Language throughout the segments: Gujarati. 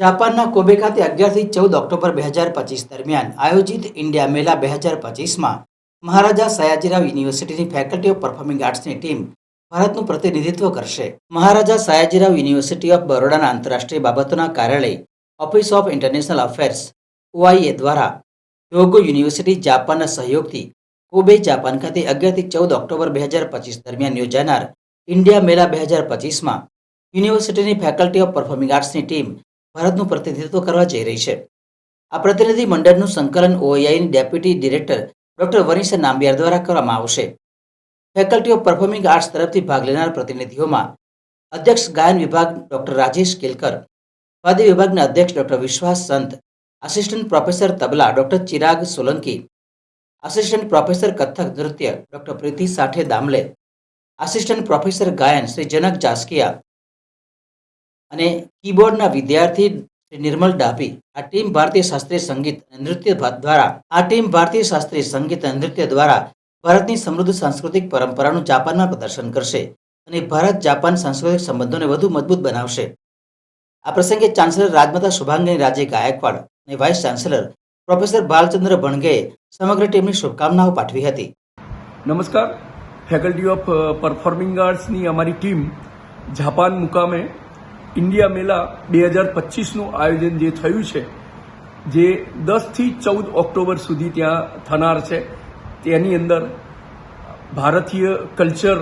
જાપાનના કોબે ખાતે અગિયારથી ચૌદ ઓક્ટોબર બે હજાર પચીસ દરમિયાન આયોજિત ઇન્ડિયા મેલા બે હજાર પચીસમાં મહારાજા સયાજીરાવ યુનિવર્સિટીની ફેકલ્ટી ઓફ પરફોર્મિંગ આર્ટ્સની ટીમ ભારતનું પ્રતિનિધિત્વ કરશે. મહારાજા સયાજીરાવ યુનિવર્સિટી ઓફ બરોડાના આંતરરાષ્ટ્રીય બાબતોના કાર્યાલય, office of international affairs, OIA દ્વારા યોગો યુનિવર્સિટી જાપાનના સહયોગથી કોબે, જાપાન ખાતે અગિયારથી ચૌદ ઓક્ટોબર બે હજાર પચીસ દરમિયાન યોજાનાર ઇન્ડિયા મેલા બે હજાર પચીસમાં યુનિવર્સિટીની ફેકલ્ટી ઓફ પરફોર્મિંગ આર્ટ્સની ટીમ ભારતનું પ્રતિનિધિત્વ કરવા જઈ રહી છે. આ પ્રતિનિધિ મંડળનું સંકલન ઓઆઈની deputy director doctor Vanisha Nambiar દ્વારા કરવામાં આવશે. ફેકલ્ટી ઓફ પરફોર્મિંગ આર્ટ્સ તરફથી ભાગ લેનાર પ્રતિનિધિઓમાં અધ્યક્ષ ગાયન વિભાગ ડોક્ટર રાજેશ કેલકર વાદ્ય વિભાગના અધ્યક્ષ doctor Vishwas Sant, assistant professor tabla doctor Chirag Solanki, assistant professor Kathak નૃત્ય doctor Preeti Sathe Damle, assistant professor ગાયન શ્રી જનક જાસ્કિયા અને કીબોર્ડના વિદ્યાર્થી નિર્મલ ડાભી, આ ટીમ ભારતીય શાસ્ત્રીય સંગીત નૃત્ય દ્વારા, આ ટીમ ભારતીય શાસ્ત્રીય સંગીત નૃત્ય દ્વારા ભારતની સમૃદ્ધ સાંસ્કૃતિક પરંપરાનું જાપાનમાં પ્રદર્શન કરશે અને ભારત જાપાન સાંસ્કૃતિક સંબંધોને વધુ મજબૂત બનાવશે. આ પ્રસંગે ચાન્સેલર રાજમાતા શુભાંગની રાજે ગાયકવાડ અને વાઇસ ચાન્સેલર પ્રોફેસર બાલચંદ્ર ભણગેએ સમગ્ર ટીમની શુભકામનાઓ પાઠવી હતી. નમસ્કાર. ફેકલ્ટી ઓફ પરફોર્મિંગ આર્ટ્સની અમારી ટીમ જાપાન મુકામે ઇન્ડિયા મેલા બે હજાર પચીસનું આયોજન જે થયું છે, જે દસથી ચૌદ ઓક્ટોબર સુધી ત્યાં થનાર છે, તેની અંદર ભારતીય કલ્ચર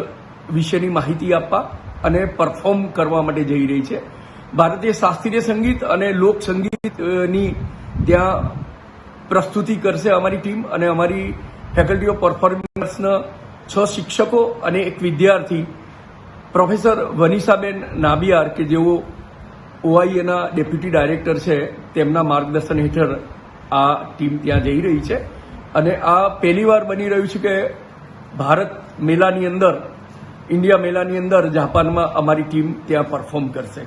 વિશેની માહિતી આપવા અને પરફોર્મ કરવા માટે જઈ રહી છે. ભારતીય શાસ્ત્રીય સંગીત અને લોક સંગીતની ત્યાં પ્રસ્તુતિ કરશે અમારી ટીમ અને અમારી ફેકલ્ટી ઓફ પરફોર્મન્સના છ શિક્ષકો અને એક વિદ્યાર્થી પ્રોફેસર વનિષાબેન નાબિયાર, કે જેઓ ઓઆઈએના ડેપ્યુટી ડાયરેક્ટર છે, તેમના માર્ગદર્શન હેઠળ આ ટીમ ત્યાં જઈ રહી છે. અને આ પહેલીવાર બની રહ્યું છે કે ભારત મેલાની અંદર, ઇન્ડિયા મેલાની અંદર જાપાનમાં અમારી ટીમ ત્યાં પરફોર્મ કરશે.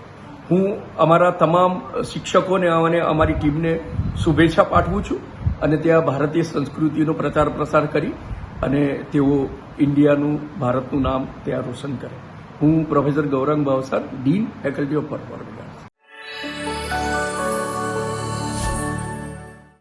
હું અમારા તમામ શિક્ષકોને અને અમારી ટીમને શુભેચ્છા પાઠવું છું અને ત્યાં ભારતીય સંસ્કૃતિનો પ્રચાર પ્રસાર કરી અને તેઓ ઇન્ડિયાનું, ભારતનું નામ ત્યાં રોશન કરે. હું professor Gaurang Bhavsar dean faculty of performing arts